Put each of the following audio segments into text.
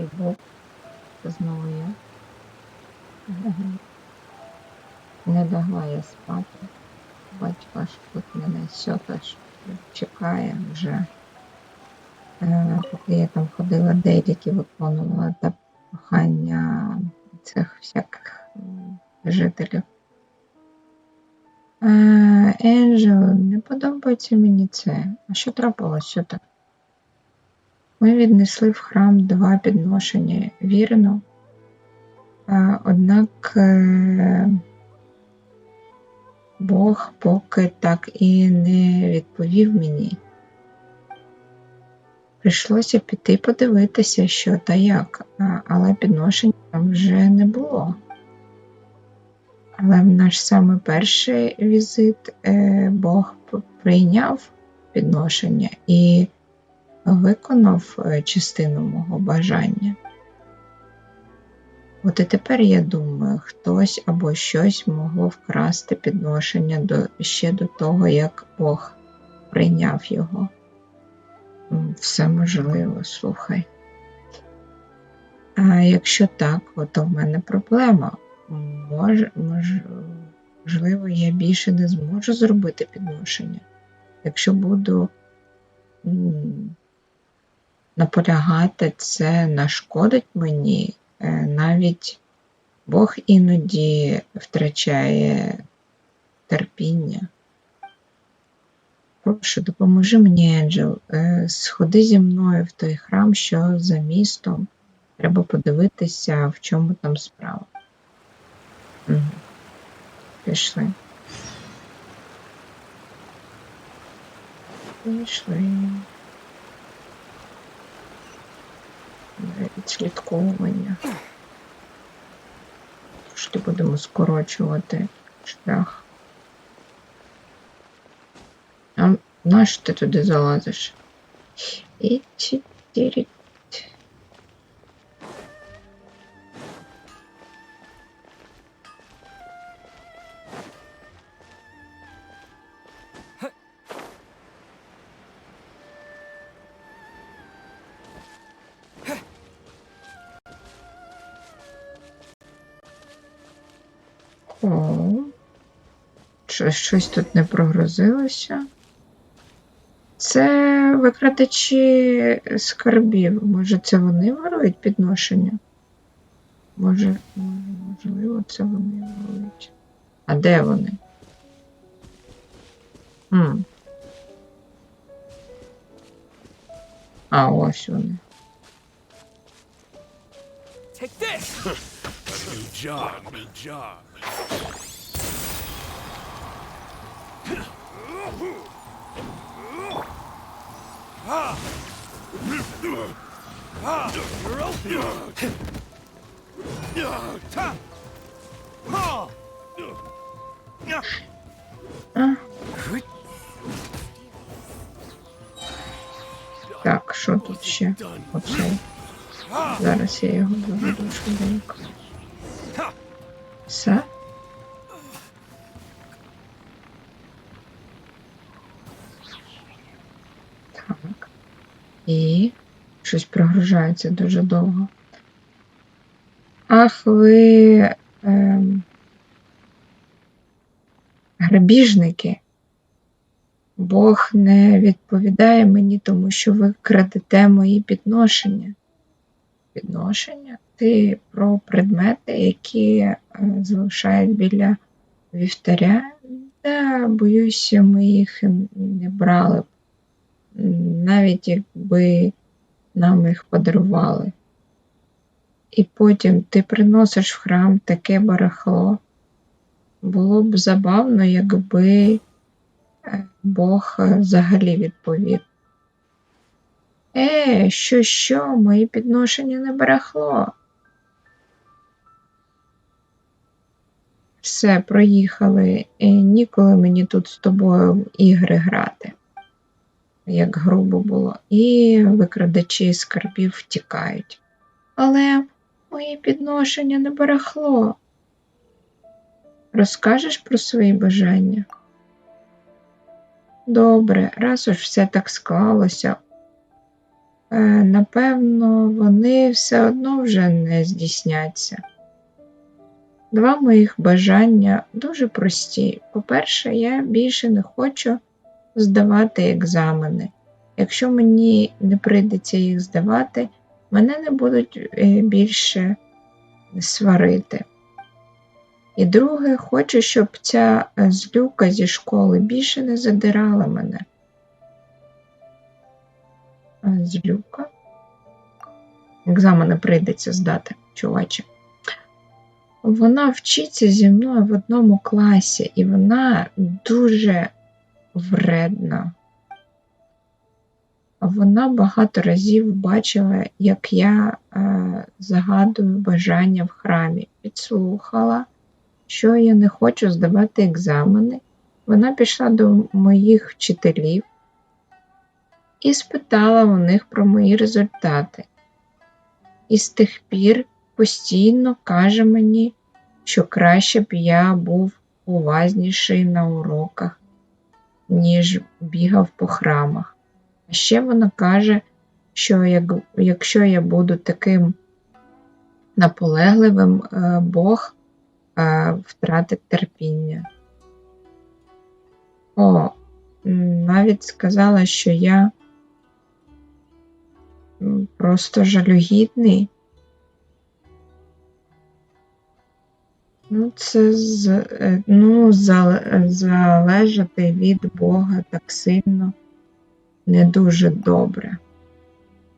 І Бог знову я. Не лягла я спати. Батько ж тут мене сьота ж чекає вже. Е, Поки я там ходила, деякі виконувала та прохання цих всяких жителів. Е, Енджел, не подобається мені це. А що трапилось? Що так? Ми віднесли в храм два підношення, вірно. Однак е, Бог поки так і не відповів мені. Прийшлося піти подивитися, що та як, але підношення вже не було. Але в наш саме перший візит е, Бог прийняв підношення і виконав е, частину мого бажання. От і тепер я думаю, хтось або щось могло вкрасти підношення до, ще до того, як Бог прийняв його. Все можливо, слухай. А якщо так, то в мене проблема. Мож, мож, можливо, я більше не зможу зробити підношення. Якщо буду наполягати, це нашкодить мені. Е, Навіть Бог іноді втрачає терпіння. Прошу, допоможи мені, Енджел. Е, Сходи зі мною в той храм, що за містом. Треба подивитися, в чому там справа. Угу. Пішли. Пішли. Вже Відслідковування. Пішли будемо скорочувати шлях. А нащо ти туди залазиш? І чотири. О, Щось, щось тут не прогрузилося. Це викрадачі скарбів. Може, це вони ворують підношення? Може, може, можливо, це вони ворують. А де вони? М. А, ось вони. Take this! New job, new job. Так, що тут ще? Оцей. Зараз я його доведу швиденько. Все? І щось прогружається дуже довго. Ах, ви ем, грабіжники. Бог не відповідає мені, тому що ви крадете мої підношення. Підношення? Ти про предмети, які е, залишають біля вівтаря? Да, боюся, ми їх не брали б. Навіть якби нам їх подарували. І потім ти приносиш в храм таке барахло. Було б забавно, якби е, Бог взагалі відповів. Е, що, що, мої підношення не барахло. Все, проїхали. Е, ніколи мені тут з тобою в ігри грати, як грубо було. І викрадачі скарбів втікають. Але мої підношення не барахло. Розкажеш про свої бажання? Добре, раз уж все так склалося, е, напевно, вони все одно вже не здійсняться. Два моїх бажання дуже прості. По-перше, я більше не хочу здавати екзамени. Якщо мені не прийдеться їх здавати, мене не будуть е, більше сварити. І друге, хочу, щоб ця е, злюка зі школи більше не задирала мене. Злюка. Екзамени прийдеться здати, чуваче. Вона вчиться зі мною в одному класі, і вона дуже вредна. Вона багато разів бачила, як я е, загадую бажання в храмі, підслухала, що я не хочу здавати екзамени. Вона пішла до моїх вчителів і спитала у них про мої результати. І з тих пір постійно каже мені, що краще б я був уважніший на уроках, ніж бігав по храмах. А ще вона каже, що як, якщо я буду таким наполегливим, е, Бог е, втратить терпіння. О, навіть сказала, що я просто жалюгідний. Ну, це з, е, ну, залежати від Бога так сильно не дуже добре.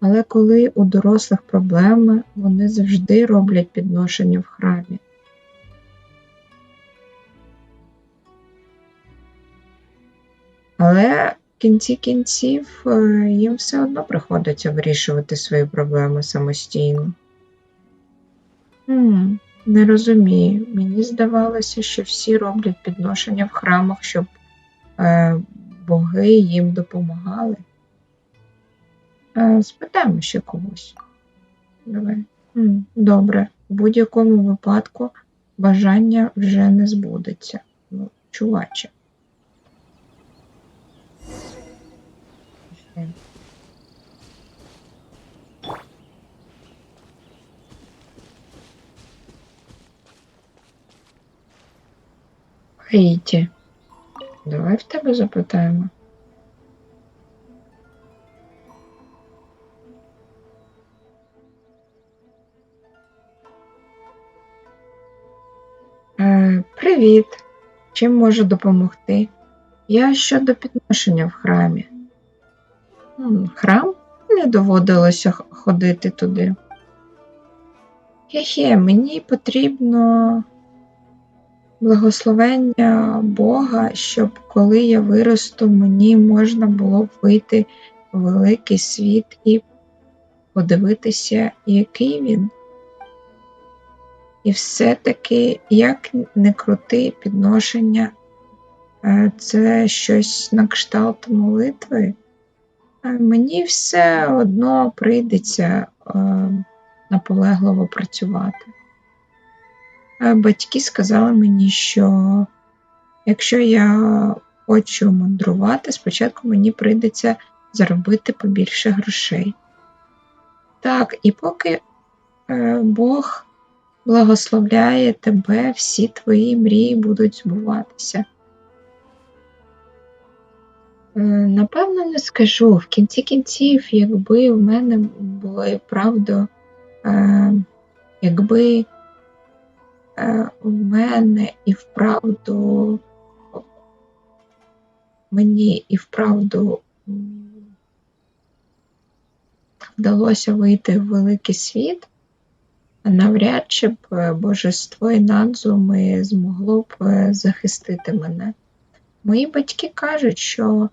Але коли у дорослих проблеми, вони завжди роблять підношення в храмі. Але в кінці кінців е, їм все одно приходиться вирішувати свої проблеми самостійно. М, не розумію. Мені здавалося, що всі роблять підношення в храмах, щоб е, боги їм допомагали. Е, спитаємо ще когось. Давай. Добре. У будь-якому випадку бажання вже не збудеться. Ну, чуваче. Хаїті. Давай в тебе запитаємо. Е, привіт. Чим можу допомогти? Я щодо підношення в храмі. Храм? Не доводилося ходити туди. Хе-хе, мені потрібно благословення Бога, щоб коли я виросту, мені можна було б вийти в великий світ і подивитися, який він. І все-таки, як не крути підношення, е, це щось на кшталт молитви. Е, Мені все одно прийдеться е, наполегливо працювати. Батьки сказали мені, що якщо я хочу мандрувати, спочатку мені прийдеться заробити побільше грошей. Так, і поки е, Бог благословляє тебе, всі твої мрії будуть збуватися. Е, Напевно, не скажу. В кінці кінців, якби в мене було і правда, е, якби в мене і вправду мені і вправду вдалося вийти в великий світ, навряд чи б е, божество і надзуми змогло б е, захистити мене. Мої батьки кажуть, що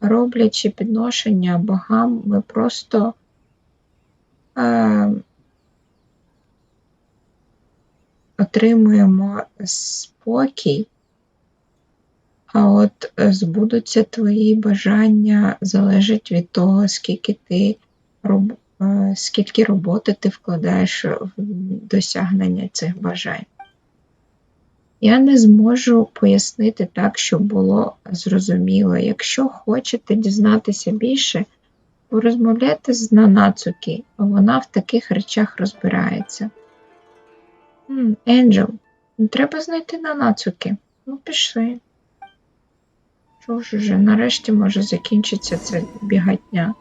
роблячи підношення богам, ми просто е, отримуємо спокій, а от е, збудуться твої бажання залежить від того, скільки ти е, скільки роботи ти вкладаєш в досягнення цих бажань. Я не зможу пояснити так, щоб було зрозуміло. Якщо хочете дізнатися більше, порозмовляйте з Нанацукі, вона в таких речах розбирається. М, Енджел, треба знайти Нанацукі. Ну, пішли. Що ж уже, нарешті може закінчиться це бігатня.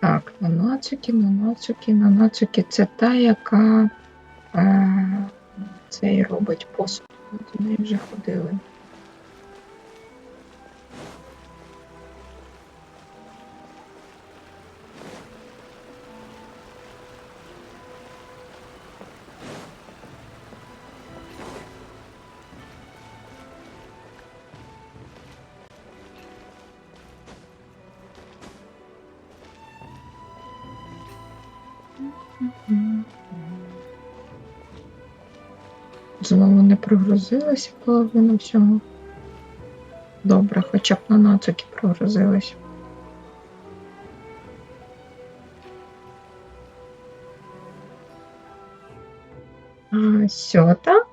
Так, Нанацукі, Нанацукі, Нанацукі це та, яка цей робить посуд. До неї вже ходили. Знову не прогрузилася половина всього. Добре, хоча б на нацуки прогрузилась. Сьота?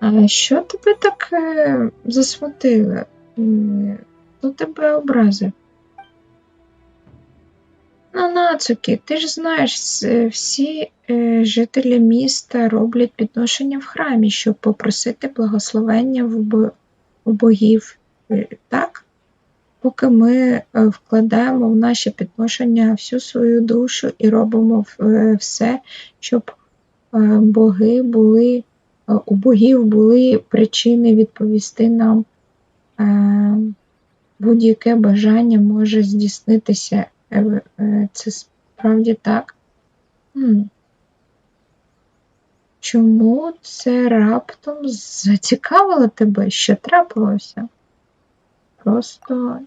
А що тебе так е, засмутило? Хто тебе образив? Нацуки, ти ж знаєш, всі е, жителі міста роблять підношення в храмі, щоб попросити благословення в, богів, е, так? Поки ми е, вкладаємо в наші підношення всю свою душу і робимо е, все, щоб е, боги були, е, у богів були причини відповісти нам. Е, Будь-яке бажання може здійснитися. Е, е, Це справді так. Чому це раптом зацікавило тебе, що трапилося? Просто.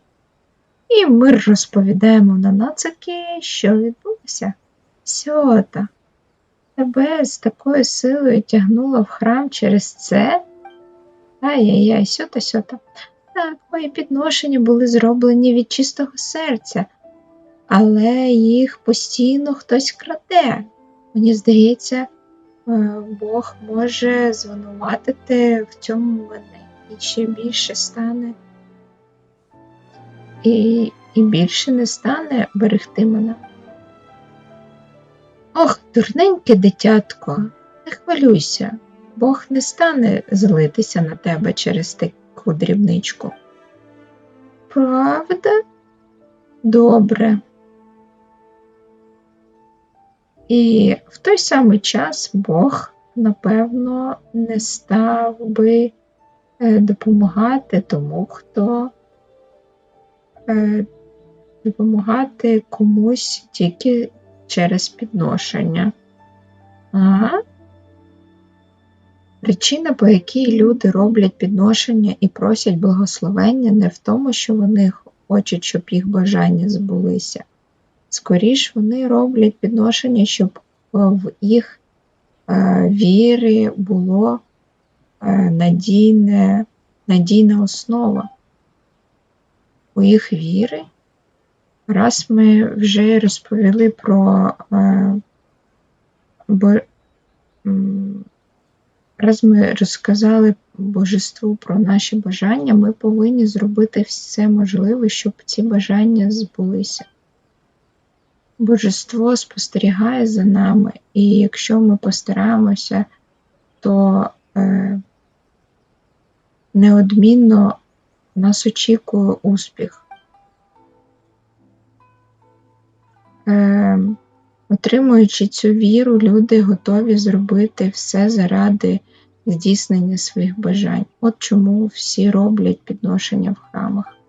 І ми розповідаємо на нацаки, що відбулося. Сьота, тебе з такою силою тягнуло в храм через це? Ай-яй-яй, сьота, сьота. Так, мої підношення були зроблені від чистого серця, але їх постійно хтось краде. Мені здається, е, Бог може звинуватити в цьому мене і ще більше стане. І, і більше не стане берегти мене. Ох, дурненьке дитятко, не хвилюйся, Бог не стане злитися на тебе через таку дрібничку. Правда? Добре. І в той самий час Бог, напевно, не став би е, допомагати тому, хто е, допомагати комусь тільки через підношення. А? Причина, по якій люди роблять підношення і просять благословення, не в тому, що вони хочуть, щоб їх бажання збулися. Скоріш вони роблять підношення, щоб е, в їх е, віри було е, надійне, надійна основа. У їх віри, раз ми вже розповіли про раз ми розказали божеству про наші бажання, ми повинні зробити все можливе, щоб ці бажання збулися. Божество спостерігає за нами, і якщо ми постараємося, то е, неодмінно нас очікує успіх. Е, отримуючи цю віру, люди готові зробити все заради здійснення своїх бажань. От чому всі роблять підношення в храмах.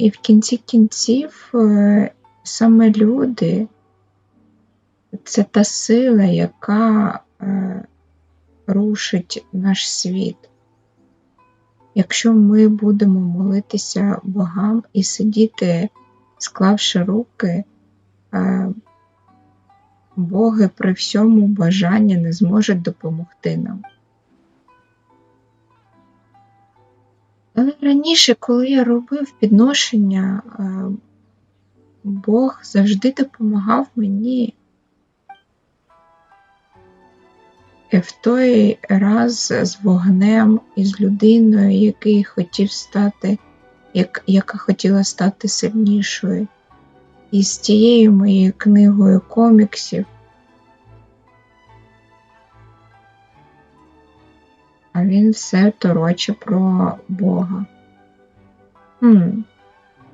І в кінці кінців е, саме люди це та сила, яка е, рушить наш світ. Якщо ми будемо молитися богам і сидіти, склавши руки, е, боги при всьому бажанні не зможуть допомогти нам. Але раніше, коли я робив підношення, е, Бог завжди допомагав мені. В той раз з вогнем і з людиною, який хотів стати, як, яка хотіла стати сильнішою. І з тією моєю книгою коміксів. А він все тороче про Бога. Хм.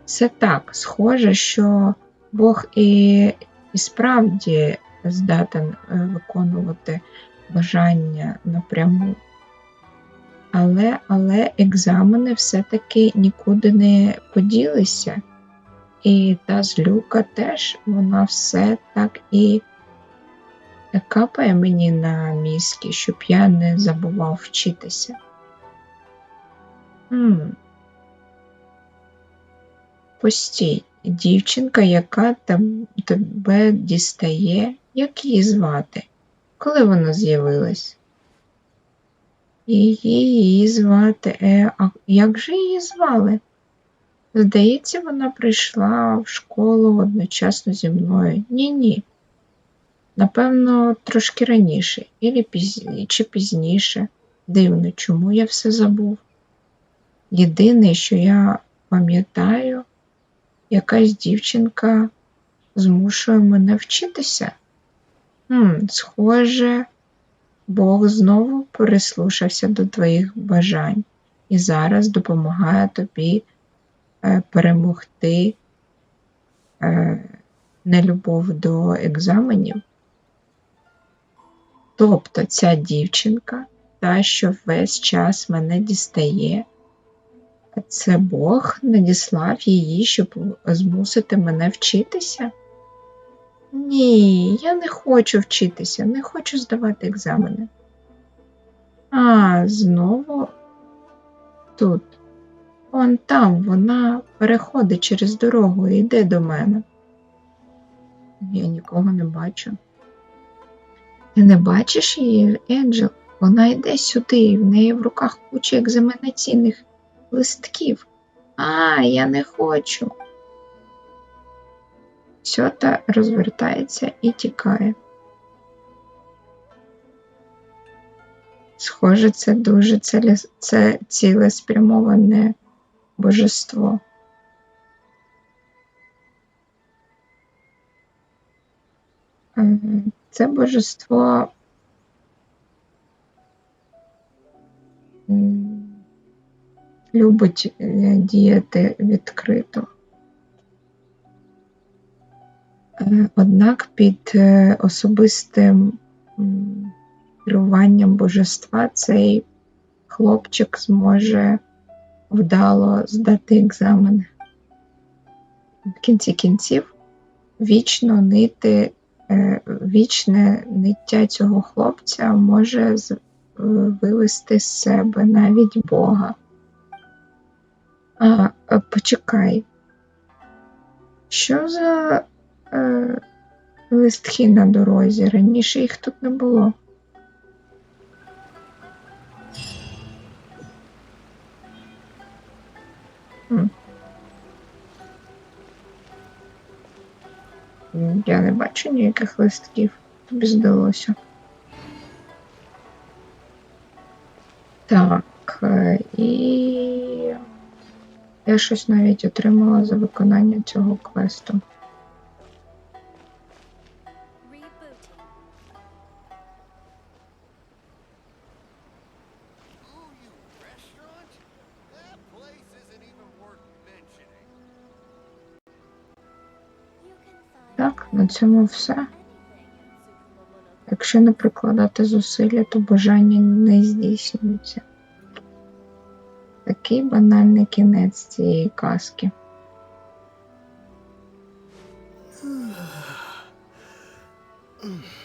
Це так, схоже, що Бог і, і справді здатен е, виконувати бажання напряму. Але, але екзамени все-таки нікуди не поділися. І та злюка теж, вона все так і капає мені на мізки, щоб я не забував вчитися. М. Постій, дівчинка, яка тебе дістає, як її звати? Коли вона з'явилась? Її, її звати. Е, а як же її звали? Здається, вона прийшла в школу одночасно зі мною. Ні-ні. Напевно, трошки раніше, ілі піз... чи пізніше. Дивно, чому я все забув. Єдине, що я пам'ятаю, якась дівчинка змушує мене вчитися. Хм, схоже, Бог знову прислушався до твоїх бажань і зараз допомагає тобі е, перемогти е, нелюбов до екзаменів. Тобто ця дівчинка, та, що весь час мене дістає, це Бог надіслав її, щоб змусити мене вчитися? Ні, я не хочу вчитися, не хочу здавати екзамени. А, знову тут. Он там вона переходить через дорогу і йде до мене. Я нікого не бачу. Ти не бачиш її, Енджел? Вона йде сюди, і в неї в руках куча екзаменаційних листків. А, я не хочу. Сьота розвертається і тікає. Схоже, це дуже целес- це цілеспрямоване божество. Це божество любить е, діяти відкрито. Е, Однак під е, особистим керуванням божества цей хлопчик зможе вдало здати екзамен. В кінці кінців вічно нити, вічне ниття цього хлопця може е, вивести з себе навіть Бога. А, е, почекай. Що за е, листки на дорозі? Раніше їх тут не було. М. Я не бачу ніяких листків. Тобі здалося. Так, е, і я щось навіть отримала за виконання цього квесту. на цьому все. Якщо не прикладати зусилля, то бажання не здійснюється. Такий банальний кінець цієї казки. Mm.